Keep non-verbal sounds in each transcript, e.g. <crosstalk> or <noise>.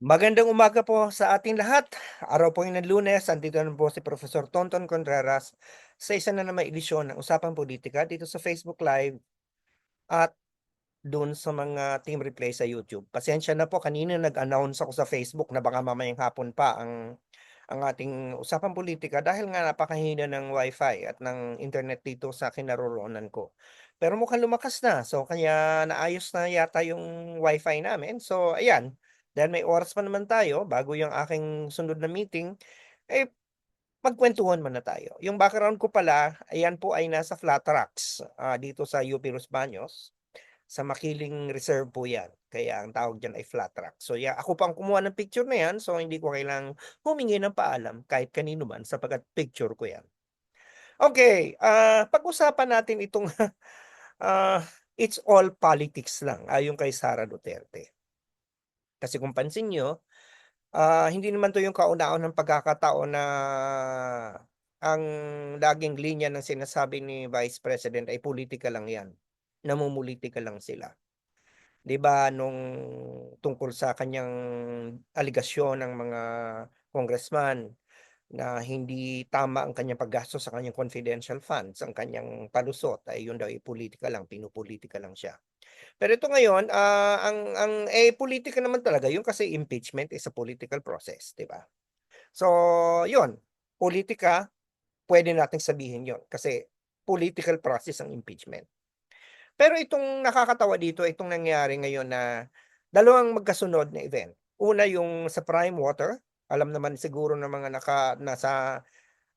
Magandang umaga po sa ating lahat. Araw po ng Lunes, andito na po si Professor Tonton Contreras sa isa na namang edisyon ng Usapang Politika dito sa Facebook Live at dun sa mga team replay sa YouTube. Pasensya na po, kanina nag-announce ako sa Facebook na baka mamayang hapon pa ang ang ating Usapang Politika dahil nga napakahina ng wifi at ng internet dito sa kinaroroonan ko. Pero mukhang lumakas na, so kaya naayos na yata yung wifi namin. So ayan, dahil may oras pa naman tayo bago yung aking sunod na meeting, eh, magkwentuhan muna tayo. Yung background ko pala, ayan po ay nasa flat tracks, ah, dito sa UP Los Baños. Sa Makiling Reserve po yan, kaya ang tawag diyan ay flat track. So yeah, ako pa ang kumuha ng picture na yan, so hindi ko kailangang humingi ng paalam kahit kanino man sapagkat picture ko yan. Okay, ah, pag-usapan natin itong, <laughs> ah, it's all politics lang ayon kay Sara Duterte. Kasi kung pansin niyo, ah, hindi naman 'to yung kauna-unahang pagkakataon na ang laging linya ng sinasabi ni Vice President ay pulitika lang 'yan, namumulitika lang sila. 'Di ba nung tungkol sa kanyang aligasyon ng mga congressman na hindi tama ang kanyang paggastos sa kanyang confidential funds, ang kanyang palusot ay yun daw ay pulitika lang, pinupulitika lang siya. Pero ito ngayon, ah, ang ang eh pulitika naman talaga yun kasi impeachment is a political process, 'di ba? So, yun, politika, pwede nating sabihin yun kasi political process ang impeachment. Pero itong nakakatawa dito, itong nangyari ngayon na dalawang magkasunod na event. Una yung sa Prime Water, alam naman siguro ng mga naka nasa,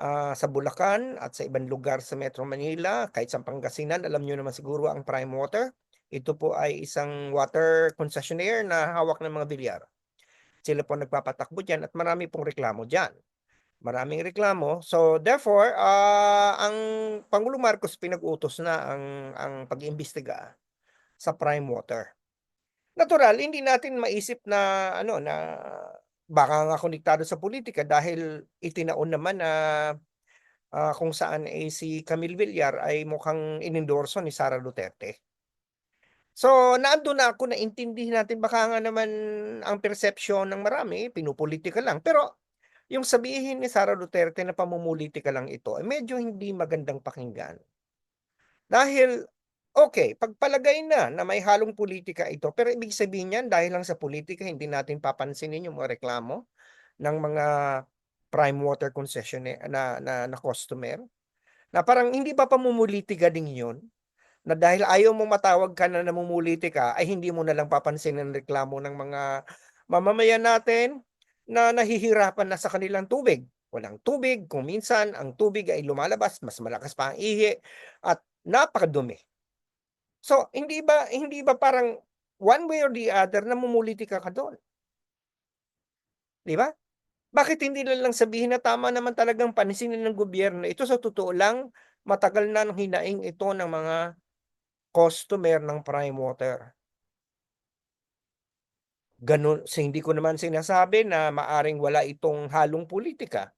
ah, sa Bulacan at sa ibang lugar sa Metro Manila, kahit sa Pangasinan, alam niyo naman siguro ang Prime Water. Ito po ay isang water concessionaire na hawak ng mga bilyar. Sila po nagpapatakbo diyan at marami pong reklamo diyan. Maraming reklamo. So therefore, ah, ang Pangulong Marcos pinag-utos na ang ang pag-iimbestiga sa Prime Water. Natural, hindi natin maisip na ano na baka nga konektado sa politika dahil itinaon naman na ah, kung saan eh si Camille Villar ay mukhang inendorso ni Sara Duterte. So, naandun na ako, naintindihin natin baka nga naman ang persepsyon ng marami pinupolitika lang. Pero yung sabihin ni Sara Duterte na pamumulitika lang ito ay medyo hindi magandang pakinggan. Dahil, okay, pagpalagay na na may halong politika ito, pero ibig sabihin niyan dahil lang sa politika hindi natin papansinin yung mga reklamo ng mga prime water concessionaire na na, na customer. Na parang hindi ba pamumulitika din yun? Na dahil ayaw mong matawag ka na namumulitika ay hindi mo na lang papansinin ang reklamo ng mga mamamayan natin na nahihirapan na sa kanilang tubig. Walang tubig, kung minsan ang tubig ay lumalabas, mas malakas pa ang ihi at napakadumi. So, hindi ba hindi ba parang one way or the other namumulitika ka doon? 'Di ba? Bakit hindi na lang sabihin na tama naman talagang pansinin ng gobyerno ito sa totoo lang matagal na ng hinaing ito ng mga customer ng Prime Water. Ganun hindi ko naman sinasabi na maaring wala itong halong politika.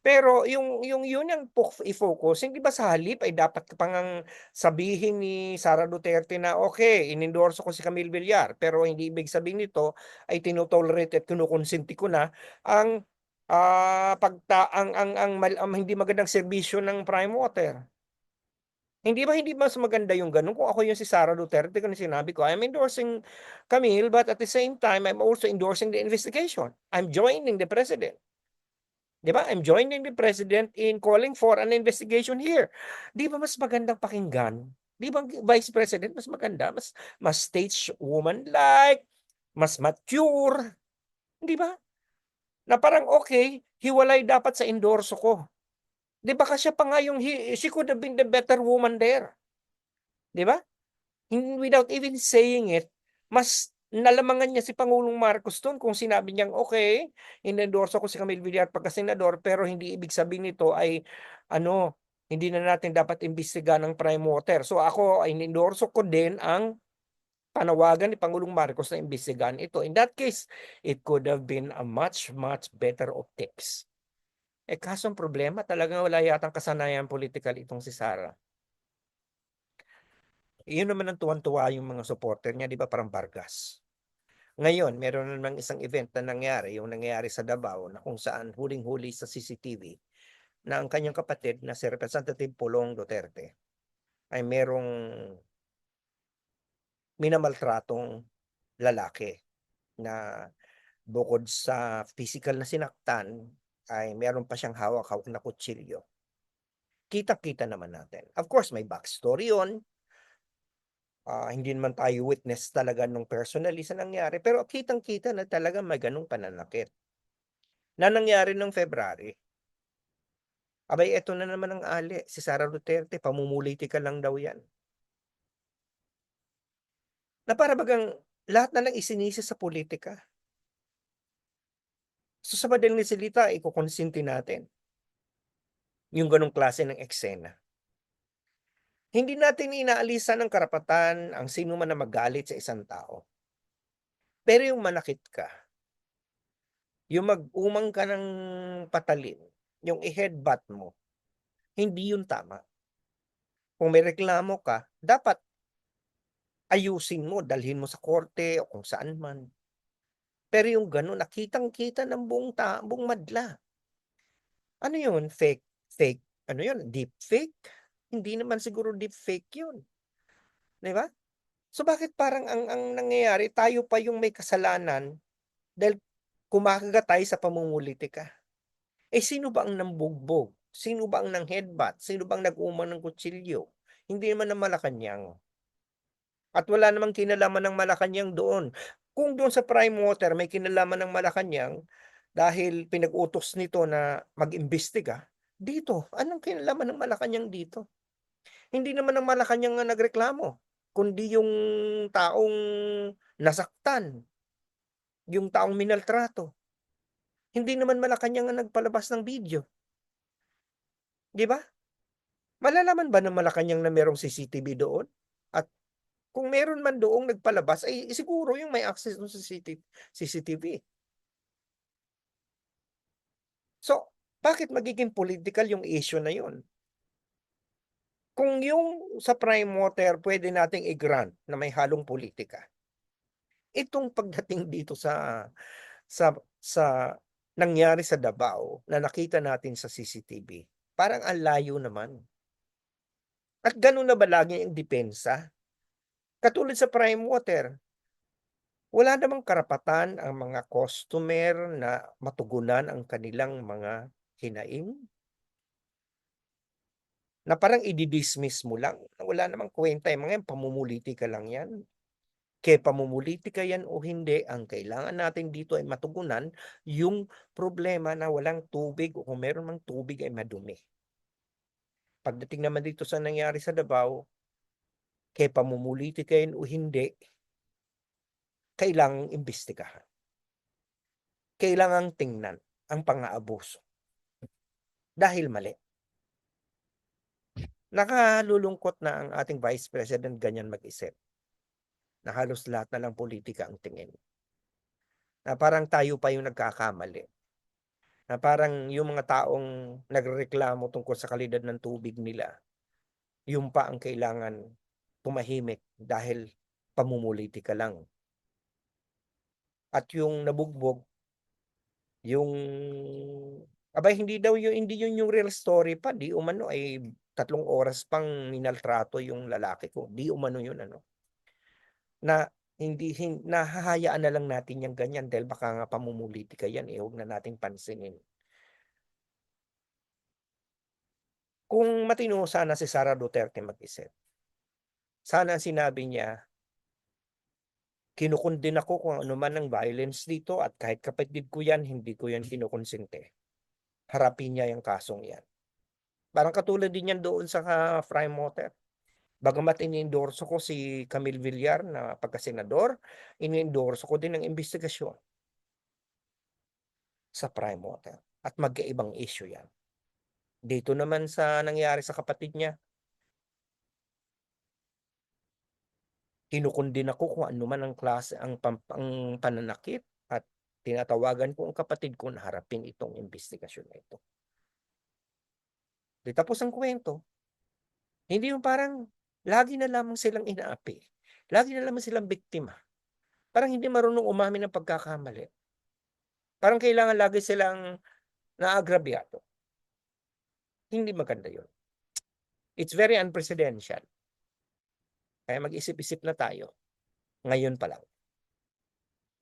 Pero yung yung yun ang i-focus, hindi ba sa halip ay dapat pa ngang sabihin ni Sara Duterte na, "Okey, inendorso ko si Camille Villar." Pero hindi ibig sabihin nito ay tino-tolerate at kinokonsenti ko na ang, ah, pagta ang ang ang mal ang hindi magandang serbisyo ng Prime Water. Hindi ba hindi mas maganda yung gano'n kung ako yung si Sara Duterte gano'n sinabi ko, "I'm endorsing Camille, but at the same time, I'm also endorsing the investigation. I'm joining the president." 'Di ba? I'm joining the president in calling for an investigation here. 'Di ba mas magandang pakinggan? 'Di ba vice president mas maganda, mas mas stateswoman-like, mas mature, 'di ba? Na parang, "Okey, hiwalay dapat sa endorso ko." 'Di ba kasi pa nga yung he she could have been the better woman there. 'Di ba? Without even saying it, mas nalamangan niya si Pangulong Marcos dun kung sinabi niyang, "Okey, inendorso ko si Camille Villar pagka-senador, pero hindi ibig sabihin nito ay ano, hindi na natin dapat imbestigahan ang Prime Water." So ako ay inendorso ko din ang panawagan ni Pangulong Marcos na imbestigahan ito. In that case, it could have been a much, much better optics. Eh, kaso ang problema talagang wala yatang kasanayan politikal itong si Sara. Iyon naman ang tuwang-tuwa yung mga supporter niya, 'di ba, parang Vargas. Ngayon meron na namang isang event na nangyari, yung nangyari sa Davao na kung saan huling-huli sa CCTV na ang kanyang kapatid na si Representative Pulong Duterte ay merong minamaltratong lalaki na bukod sa pisikal na sinaktan ay meron pa siyang hawak-hawak na kutsilyo. Kitang-kita naman natin. Of course may backstory yun. Ah, hindi naman tayo witness talaga nung personally sa nangyari, pero kitang-kita na talagang may ganong pananakit. Na nangyari nung February. Abay eto na naman ang ali, si Sara Duterte pamumulitika lang daw yan. Na para bagang lahat na lang isinisi sa pulitika. So sa madaling salita ikokonsinti natin. Yung ganong klase ng eksena. Hindi natin inaalisan ng karapatan ang sino man na magalit sa isang tao. Pero yung manakit ka, yung mag-umang ka ng patalin, yung i-headbutt mo, hindi yun tama. Kung may reklamo ka, dapat ayusin mo, dalhin mo sa korte o kung saan man. Pero yung gano'n na kitang-kita ng buong ta buong madla. Ano yun, fake fake ano yun, deep fake? Hindi naman siguro deep fake yun. 'Di ba? So bakit parang ang ang nangyayari tayo pa yung may kasalanan dahil kumakagat tayo sa pamumulitika. Eh sino ba ang nambugbog? Sino ba ang nang-headbutt? Sino bang nag-umang ng kutsilyo? Hindi naman ang Malacanang. At wala namang kinalaman ng Malacanang doon. Kung doon sa Prime Water may kinalaman ng Malacanang dahil pinag-utos nito na mag-imbestiga, dito anong kinalaman ng Malacanang dito? Hindi naman ang Malacanang ang nagreklamo, kundi yung taong nasaktan. Yung taong minaltrato. Hindi naman Malacanang ang nagpalabas ng video. 'Di ba? Malalaman ba ng Malacanang na merong CCTV doon? At kung meron man doong nagpalabas ay siguro yung may access dun sa CCT CCTV. So, bakit magiging political yung issue na yun? Kung yung sa Prime Water pwede nating i-grant na may halong politika. Itong pagdating dito sa sa sa nangyari sa Davao na nakita natin sa CCTV, parang ang layo naman. At ganun na ba lagi ang depensa? Katulad sa Prime Water. Wala namang karapatan ang mga customer na matugunan ang kanilang mga hinaing? Na parang idi-dismiss mo lang, wala namang kuwenta yung mga yan, pamumulitika lang yan. Kaya pamumulitika yan o hindi, ang kailangan natin dito ay matugunan yung problema na walang tubig o kung meron mang tubig ay madumi. Pagdating naman dito sa nangyari sa Davao, kaya pamumulitika yan o hindi, kailangang imbestigahan. Kailangang tingnan ang pang-aabuso. Dahil mali. Nakalulungkot na ang ating Vice President ganyan mag-isip. Na halos lahat na lang politika ang tingin. Na parang tayo pa yung nagkakamali. Na parang yung mga taong nagrereklamo tungkol sa kalidad ng tubig nila, yung pa ang kailangan tumahimik dahil pamumulitika lang. At yung nabugbog, yung abay hindi daw yun hindi yun yung real story pa, di umano ay tatlong oras pang minaltrato yung lalaki ko, di umano yun ano. Na hindi hin nahahayaan na lang natin yang ganyan dahil baka nga pamumulitika yan, eh, huwag na nating pansinin. Kung matino sana si Sara Duterte mag-isip. Sana sinabi niya kinukondin ako kung ano man ang violence dito at kahit kapatid ko yan, hindi ko yan kinukonsente. Harapin niya yung kasong yan. Parang katulad din yan doon sa uh, Prime Water. Bagamat ini-endorso ko si Camille Villar na pagka-senador, ini-endorso ko din ang investigasyon sa Prime Water. At magkaibang issue yan. Dito naman sa nangyari sa kapatid niya, kinukundin ako kung ano man ang klase ang, pam, ang pananakit at tinatawagan ko ang kapatid ko na harapin itong investigasyon na ito. Di tapos ang kwento. Hindi yung parang lagi na lamang silang inaapi. Lagi na lamang silang biktima. Parang hindi marunong umamin ng pagkakamali. Parang kailangan lagi silang naagrabyado. Hindi maganda yun. It's very unpresidential. Kaya mag-isip-isip na tayo. Ngayon pa lang.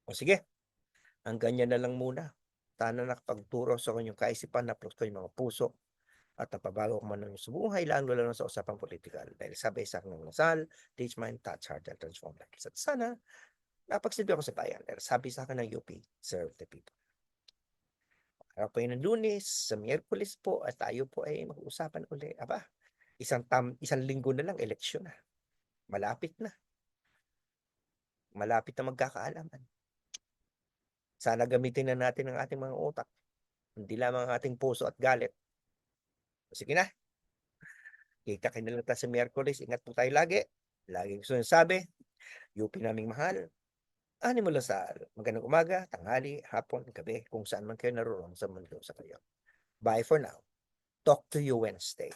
O sige, hanggang yan na lang muna. Sana nakapagturo sa kanyang kaisipan, na ko yung mga puso at napabago ko man ng sa buhay, lalo lalo sa usapang politikal. Dahil sabi sa akin ng nasal, teach mind, touch heart, and transform lives. At sana, napagsilbi ako sa bayan. Dahil sabi sa akin ng UP, serve the people. Araw po yun ng lunes, sa Miyerkules po, at tayo po ay mag-uusapan uli. Aba, isang, tam, isang linggo na lang, eleksyon na. Malapit na. Malapit na magkakaalaman. Sana gamitin na natin ang ating mga utak. Hindi lamang ang ating puso at galit. Sige na. Kita kayo na tayo sa Miyerkules. Ingat po tayo lagi. Lagi gusto nyo sabi, UP naming mahal. Ani mo Lasal. Magandang umaga, tanghali, hapon, gabi, kung saan man kayo naroon sa mundo sa kayo. Bye for now. Talk to you Wednesday.